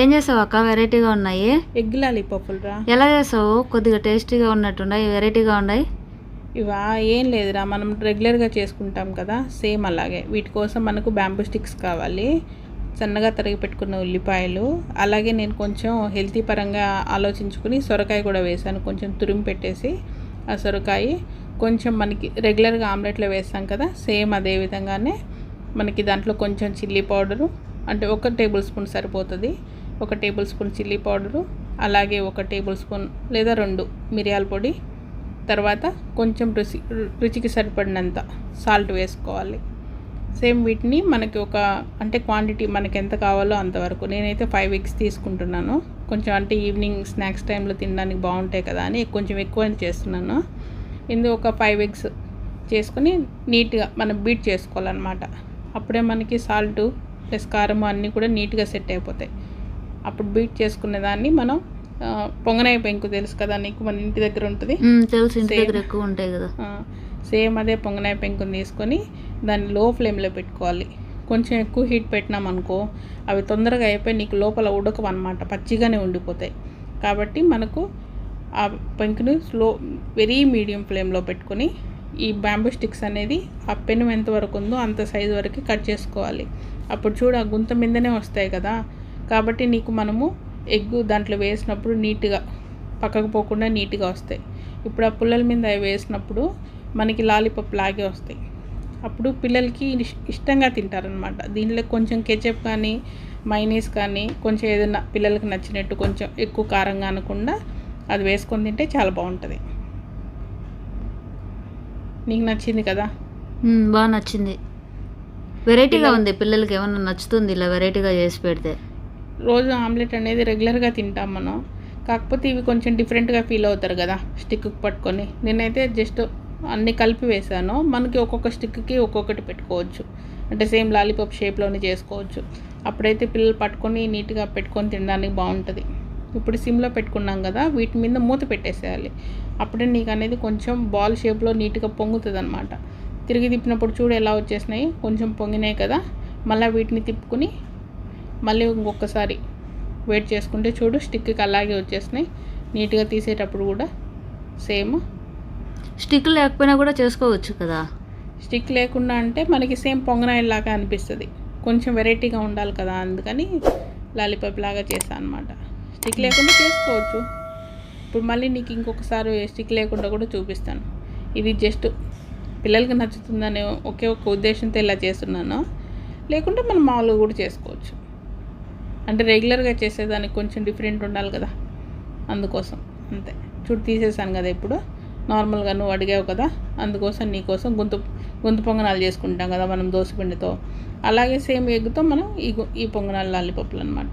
ఏం చేసావు అక్క? వెరైటీగా ఉన్నాయి? ఎగ్ లాలీపాపులు రా. ఎలా చేసావు? కొద్దిగా టేస్టీగా ఉన్నట్టున్నాయి వెరైటీగా ఉన్నాయి? ఇవా ఏం లేదురా. మనం రెగ్యులర్గా చేసుకుంటాం కదా సేమ్ అలాగే. వీటి కోసం మనకు బ్యాంబూ స్టిక్స్ కావాలి సన్నగా తరిగి పెట్టుకున్న ఉల్లిపాయలు అలాగే నేను కొంచెం హెల్తీ పరంగా ఆలోచించుకుని సొరకాయ కూడా వేసాను. కొంచెం తురిమి పెట్టేసి ఆ సొరకాయ కొంచెం మనకి రెగ్యులర్గా ఆమ్లెట్లో వేస్తాం కదా సేమ్ అదే విధంగానే మనకి దాంట్లో కొంచెం చిల్లీ పౌడరు అంటే ఒక టేబుల్ స్పూన్ సరిపోతుంది. ఒక టేబుల్ స్పూన్ చిల్లీ పౌడరు అలాగే ఒక టేబుల్ స్పూన్ లేదా రెండు మిరియాల పొడి తర్వాత కొంచెం రుచి రుచికి సరిపడినంత సాల్ట్ వేసుకోవాలి. సేమ్ వీటిని మనకి ఒక అంటే క్వాంటిటీ మనకి ఎంత కావాలో అంతవరకు నేనైతే ఫైవ్ ఎగ్స్ తీసుకుంటున్నాను. కొంచెం అంటే ఈవినింగ్ స్నాక్స్ టైంలో తినడానికి బాగుంటాయి కదా అని కొంచెం ఎక్కువ చేస్తున్నాను. ఇందులో ఒక ఫైవ్ ఎగ్స్ చేసుకొని నీట్గా మనం బీట్ చేసుకోవాలన్నమాట. అప్పుడే మనకి సాల్ట్ ప్లస్ కారం అన్నీ కూడా నీట్గా సెట్ అయిపోతాయి. అప్పుడు బీట్ చేసుకునే దాన్ని మనం పొంగనాయ పెంకు తెలుసు కదా నీకు మన ఇంటి దగ్గర ఉంటుంది? తెలుసు ఇంటి Same. దగ్గర ఎక్కువ ఉంటాయి కదా. సేమ్ అదే పొంగనాయ పెంకుని తీసుకొని దాన్ని లో ఫ్లేమ్లో పెట్టుకోవాలి. కొంచెం ఎక్కువ హీట్ పెట్టినాం అనుకో అవి తొందరగా అయిపోయి నీకు లోపల ఉడకవు అనమాట పచ్చిగానే ఉండిపోతాయి. కాబట్టి మనకు ఆ పెంకుని స్లో వెరీ మీడియం ఫ్లేమ్లో పెట్టుకొని ఈ బ్యాంబూ స్టిక్స్ అనేది ఆ పెను ఎంత వరకు ఉందో అంత సైజు వరకు కట్ చేసుకోవాలి. అప్పుడు చూడు ఆ గుంత మీదనే వస్తాయి కదా కాబట్టి నీకు మనము ఎగ్ దాంట్లో వేసినప్పుడు నీట్గా పక్కకు పోకుండా నీట్గా వస్తాయి. ఇప్పుడు ఆ పుల్లల మీద అవి వేసినప్పుడు మనకి లాలీపాప్ లాగే వస్తాయి. అప్పుడు పిల్లలకి ఇష్- ఇష్టంగా తింటారనమాట దీనిలో కొంచెం కెచప్ కానీ మైనీస్ కానీ కొంచెం ఏదైనా పిల్లలకి నచ్చినట్టు కొంచెం ఎక్కువ కారంగా అనకుండా అది వేసుకొని తింటే చాలా బాగుంటుంది. నీకు నచ్చింది కదా? బాగా నచ్చింది. వెరైటీగా ఉంది. పిల్లలకి ఏమన్నా నచ్చుతుంది ఇలా వెరైటీగా చేసి పెడితే? రోజు ఆమ్లెట్ అనేది రెగ్యులర్గా తింటాం మనం. కాకపోతే ఇవి కొంచెం డిఫరెంట్గా ఫీల్ అవుతారు కదా స్టిక్ పట్టుకొని. నేనైతే జస్ట్ అన్ని కలిపి వేసాను. మనకి ఒక్కొక్క స్టిక్కి ఒక్కొక్కటి పెట్టుకోవచ్చు. అంటే సేమ్ లాలీపాప్ షేప్లోనే చేసుకోవచ్చు. అప్పుడైతే పిల్లలు పట్టుకొని నీట్గా పెట్టుకొని తినడానికి బాగుంటుంది. ఇప్పుడు సిమ్లో పెట్టుకున్నాం కదా వీటి మీద మూత పెట్టేసేయాలి. అప్పుడే నీకు అనేది కొంచెం బాల్ షేప్లో నీట్గా పొంగుతుంది అనమాట తిరిగి తిప్పినప్పుడు చూడు ఎలా వచ్చేసినాయి. కొంచెం పొంగినాయి కదా మళ్ళీ వీటిని తిప్పుకుని మళ్ళీ ఇంకొకసారి వెయిట్ చేసుకుంటే చూడు స్టిక్కి అలాగే వచ్చేసినాయి. నీట్గా తీసేటప్పుడు కూడా సేమ్ స్టిక్ లేకపోయినా కూడా చేసుకోవచ్చు కదా? స్టిక్ లేకుండా అంటే మనకి సేమ్ పొంగనాయిల్ లాగా అనిపిస్తుంది. కొంచెం వెరైటీగా ఉండాలి కదా అందుకని లాలీపాప్ లాగా చేశాను అనమాట స్టిక్ లేకుండా చేసుకోవచ్చు. ఇప్పుడు మళ్ళీ నీకు ఇంకొకసారి స్టిక్ లేకుండా కూడా చూపిస్తాను. ఇది జస్ట్ పిల్లలకి నచ్చుతుందనే ఒకే ఒక ఉద్దేశంతో ఇలా చేస్తున్నాను. లేకుంటే మనం మామూలుగా కూడా చేసుకోవచ్చు. అంటే రెగ్యులర్గా చేసేదానికి కొంచెం డిఫరెంట్ ఉండాలి కదా. అందుకోసం అంతే. చూడు తీసేసాను కదా ఇప్పుడు. నార్మల్గా నువ్వు అడిగావు కదా అందుకోసం నీకోసం గొంతు గొంతు పొంగనాలు చేసుకుంటాం కదా మనం దోసపిండితో అలాగే సేమ్ ఎగ్గుతో మనం ఈ ఈ పొంగనాలు లాలిపప్పులు అనమాట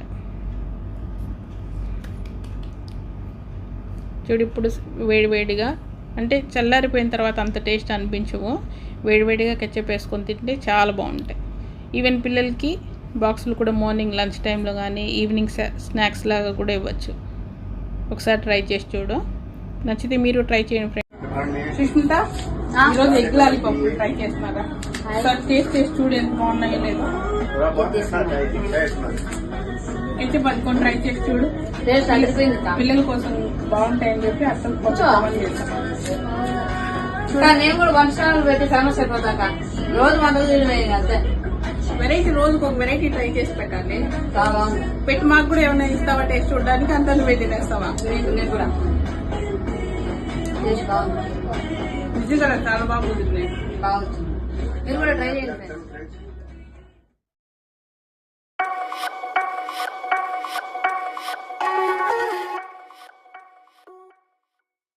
చూడు ఇప్పుడు వేడివేడిగా అంటే చల్లారిపోయిన తర్వాత అంత టేస్ట్ అనిపించవు. వేడివేడిగా కెచ్చప్ వేసుకొని తింటే చాలా బాగుంటాయి. ఈవెన్ పిల్లలకి బాక్సులు కూడా మార్నింగ్ లంచ్ టైంలో కానీ ఈవినింగ్ స్నాక్స్ లాగా కూడా ఇవ్వచ్చు. ఒకసారి ట్రై చేసి చూడు. నచ్చితే మీరు ట్రై చేయండి ఫ్రెండ్ సుష్మిత ఈరోజు ఎగ్ లాలీపాప్ ట్రై చేస్తున్నారా? ఒకసారి టేస్ట్ చేసి చూడు ఎంత బాగున్నాయో లేదో. అయితే పట్టుకొని ట్రై చేసి చూడు. పిల్లల కోసం బాగుంటాయని చెప్పి అసలు నేను కూడా వంట స్టాండ్ పెట్టి అయిపోతాక. రోజు వంటలు అంతే వెరైటీ రోజుకు ఒక వెరైటీ ట్రై చేసి పెట్టాలి పెట్టి మాకు కూడా ఏమైనా ఇస్తావా టేస్ట్ చూడడానికి? అంత నువ్వే తినేస్తావా? నేను కూడా. నిజంగా చాలా బాగుంది. మీరు కూడా ట్రై చేయండి.